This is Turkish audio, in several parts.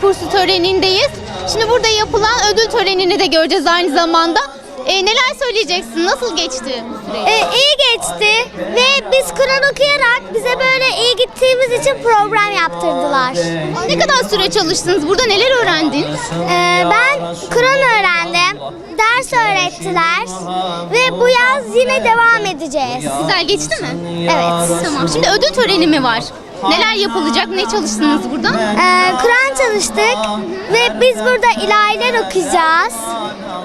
kursu törenindeyiz. Şimdi burada yapılan ödül törenini de göreceğiz aynı zamanda. E, neler söyleyeceksin? Nasıl geçti? Ee, iyi geçti ve biz Kur'an okuyarak bize böyle iyi gittiğimiz için program yaptırdılar. Ne kadar süre çalıştınız? Burada neler öğrendin? Ee, ben Kur'an öğrendim, ders öğrettiler ve bu yaz yine devam edeceğiz. Güzel geçti mi? Evet. Tamam. Şimdi ödül töreni mi var? Neler yapılacak? Ne çalıştınız burada? Ee, Kur'an çalıştık ve biz burada ilahiler okuyacağız.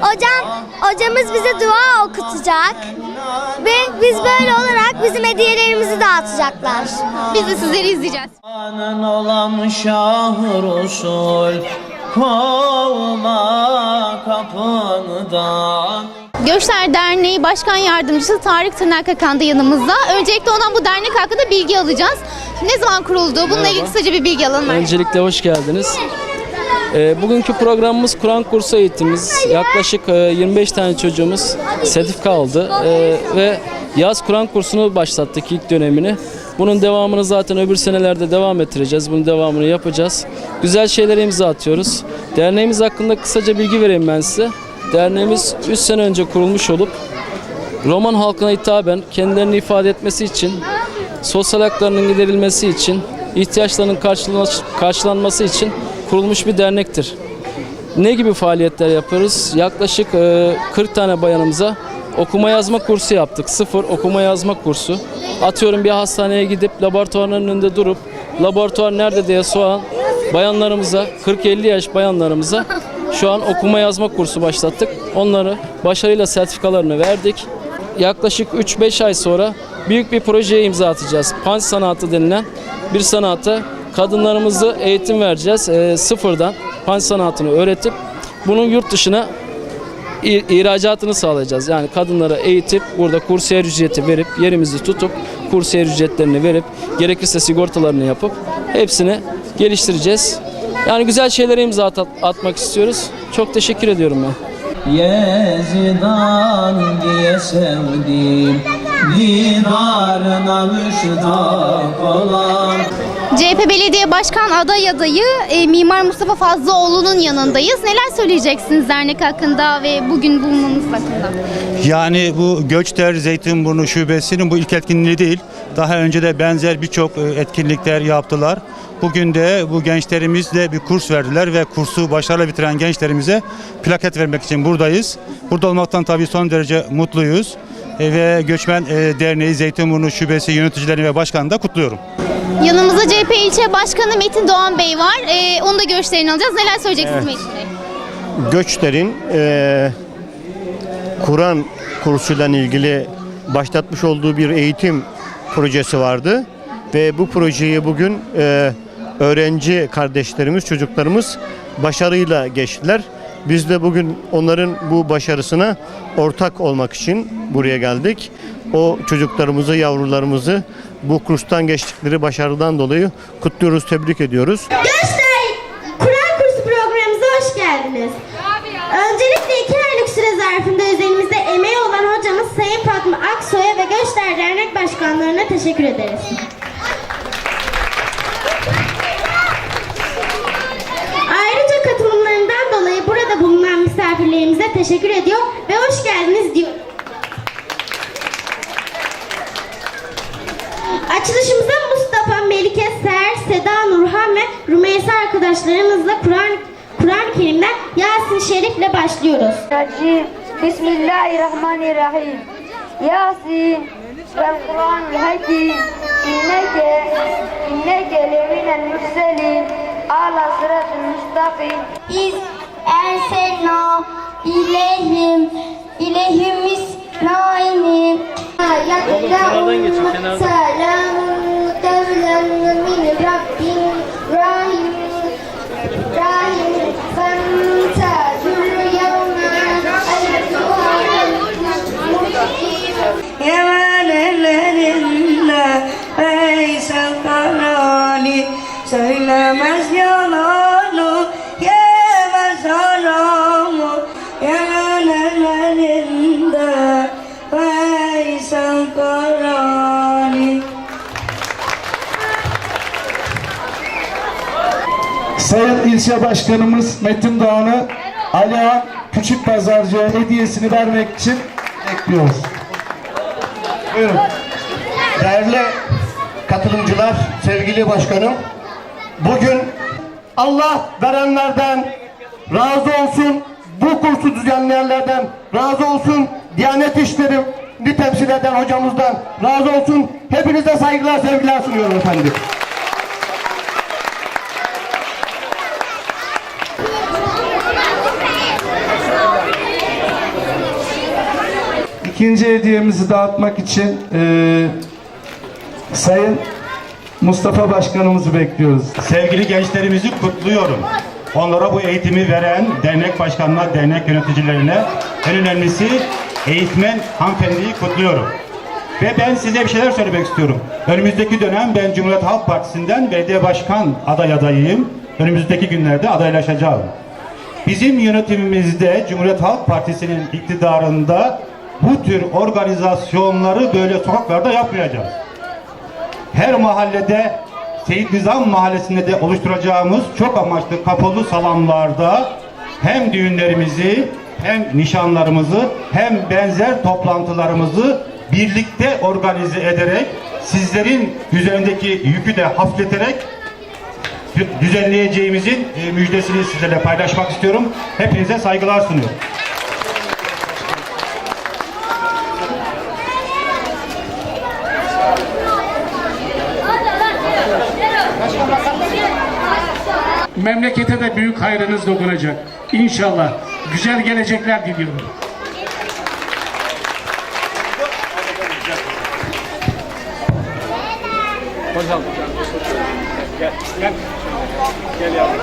Hocam, hocamız bize dua okutacak ve biz böyle olarak bizim hediyelerimizi dağıtacaklar. Biz de sizleri izleyeceğiz. Anan olan şah Resul Kovma kapından Göçler Derneği Başkan Yardımcısı Tarık Tırnak Akan da yanımızda. Öncelikle ondan bu dernek hakkında bilgi alacağız. Ne zaman kuruldu? Bununla ilgili kısaca bir bilgi alalım. Öncelikle hoş geldiniz. Ee, bugünkü programımız Kur'an kursu eğitimimiz. Yaklaşık e, 25 tane çocuğumuz sertifika aldı Ee, ve yaz Kur'an kursunu başlattık ilk dönemini. Bunun devamını zaten öbür senelerde devam ettireceğiz. Bunun devamını yapacağız. Güzel şeylere imza atıyoruz. Derneğimiz hakkında kısaca bilgi vereyim ben size. Derneğimiz 3 sene önce kurulmuş olup Roman halkına hitaben kendilerini ifade etmesi için, sosyal haklarının giderilmesi için, ihtiyaçlarının karşılan- karşılanması için kurulmuş bir dernektir. Ne gibi faaliyetler yapıyoruz? Yaklaşık e, 40 tane bayanımıza okuma yazma kursu yaptık. Sıfır okuma yazma kursu. Atıyorum bir hastaneye gidip laboratuvarın önünde durup laboratuvar nerede diye soran bayanlarımıza 40-50 yaş bayanlarımıza şu an okuma yazma kursu başlattık. Onları başarıyla sertifikalarını verdik. Yaklaşık 3-5 ay sonra büyük bir projeye imza atacağız. Panç sanatı denilen bir sanata kadınlarımızı eğitim vereceğiz. Ee, sıfırdan panç sanatını öğretip bunun yurt dışına ihracatını sağlayacağız. Yani kadınlara eğitip burada kursiyer ücreti verip yerimizi tutup kursiyer ücretlerini verip gerekirse sigortalarını yapıp hepsini geliştireceğiz. Yani güzel şeylere imza at- atmak istiyoruz. Çok teşekkür ediyorum ben. Yezidan diye sevdim CHP Belediye Başkan aday adayı e, Mimar Mustafa Fazlıoğlu'nun yanındayız. Neler söyleyeceksiniz dernek hakkında ve bugün bulunmanız hakkında? Yani bu Göçter Zeytinburnu Şubesi'nin bu ilk etkinliği değil. Daha önce de benzer birçok e, etkinlikler yaptılar. Bugün de bu gençlerimizle bir kurs verdiler ve kursu başarılı bitiren gençlerimize plaket vermek için buradayız. Burada olmaktan tabii son derece mutluyuz. E, Ve Göçmen e, Derneği Zeytinburnu Şubesi yöneticilerini ve başkanını da kutluyorum. Yanımızda CHP İlçe Başkanı Metin Doğan Bey var. E, onun da görüşlerini alacağız. Neler söyleyeceksiniz Metin Bey? Göçler'in eee, Kur'an kursuyla ilgili başlatmış olduğu bir eğitim projesi vardı ve bu projeyi bugün eee, öğrenci kardeşlerimiz, çocuklarımız başarıyla geçtiler. Biz de bugün onların bu başarısına ortak olmak için buraya geldik. O çocuklarımızı, yavrularımızı bu kurstan geçtikleri başarıdan dolayı kutluyoruz, tebrik ediyoruz. Göçler Kur'an kursu programımıza hoş geldiniz. Öncelikle iki aylık süre zarfında üzerimizde emeği olan hocamız Sayın Fatma Aksoy'a ve Göçler Dernek Başkanlarına teşekkür ederiz. derneğimize teşekkür ediyor ve hoş geldiniz diyorum. Açılışımıza Mustafa, Melike, Seher, Seda, Nurhan ve Rumeysa arkadaşlarımızla Kur'an Kur'an-ı Kerim'den Yasin Şerif'le başlıyoruz. Bismillahirrahmanirrahim. Yasin ben Kur'an-ı Hakim inneke inneke leminel mürselin ala sıratın müstakim. Biz Ersen'o ilehim ilehim İsrail'im. Selamun kevlen min Rabbin Rahim Rahim. Femtazül yevme Yaman ellerinde Veysel Karani Sayın İlçe Başkanımız Metin Doğan'ı Alihan Küçük Pazarcı'ya hediyesini vermek için bekliyoruz. Buyurun. Değerli katılımcılar, sevgili başkanım. Bugün Allah verenlerden razı olsun. Bu kursu düzenleyenlerden razı olsun. Diyanet İşleri'ni temsil eden hocamızdan razı olsun. Hepinize saygılar, sevgiler sunuyorum efendim. İkinci hediyemizi dağıtmak için eee, Sayın Mustafa Başkanımızı bekliyoruz. Sevgili gençlerimizi kutluyorum. Onlara bu eğitimi veren dernek başkanına, dernek yöneticilerine en önemlisi eğitmen hanımefendiyi kutluyorum. Ve ben size bir şeyler söylemek istiyorum. Önümüzdeki dönem ben Cumhuriyet Halk Partisi'nden belediye başkan aday adayıyım. Önümüzdeki günlerde adaylaşacağım. Bizim yönetimimizde Cumhuriyet Halk Partisi'nin iktidarında bu tür organizasyonları böyle sokaklarda yapmayacağız. Her mahallede Seyit Nizam Mahallesi'nde de oluşturacağımız çok amaçlı kapalı salonlarda hem düğünlerimizi hem nişanlarımızı hem benzer toplantılarımızı birlikte organize ederek sizlerin üzerindeki yükü de hafifleterek düzenleyeceğimizin e, müjdesini sizlerle paylaşmak istiyorum. Hepinize saygılar sunuyorum. Memlekete de büyük hayrınız dokunacak. İnşallah. Güzel gelecekler diliyorum. Hocam. Gel. Gel. Gel yavrum.